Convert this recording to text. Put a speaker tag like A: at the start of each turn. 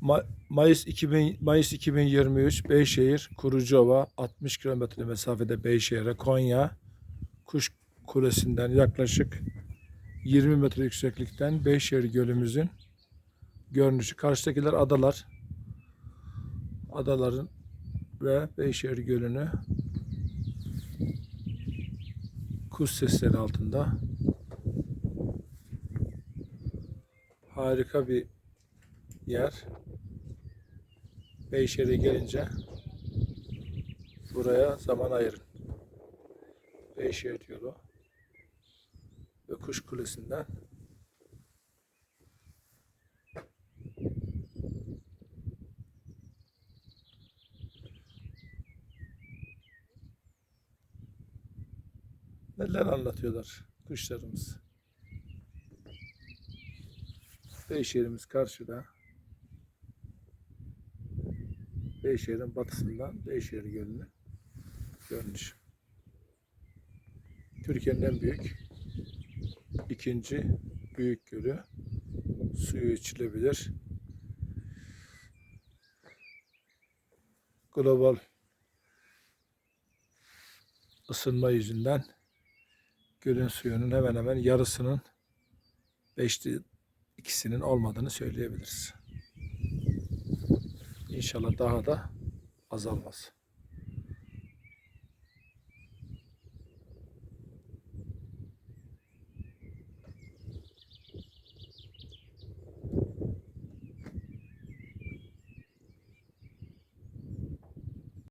A: Ma- Mayıs 2000 Mayıs 2023 Beyşehir Kurucuova 60 kilometre mesafede Beyşehir'e Konya Kuş Kulesi'nden yaklaşık 20 metre yükseklikten Beyşehir Gölümüzün görünüşü. Karşıdakiler adalar. Adaların ve Beyşehir Gölü'nü kuş sesleri altında harika bir yer. Beyşehir'e gelince buraya zaman ayırın. Beyşehir yolu ve Kuş Kulesi'nden neler anlatıyorlar kuşlarımız. Beyşehir'imiz karşıda. Beyşehir'in batısından Beyşehir Gölü'nü görünüş. Türkiye'nin en büyük ikinci büyük gölü. Suyu içilebilir. Global ısınma yüzünden gölün suyunun hemen hemen yarısının beşte ikisinin olmadığını söyleyebiliriz. İnşallah daha da azalmaz.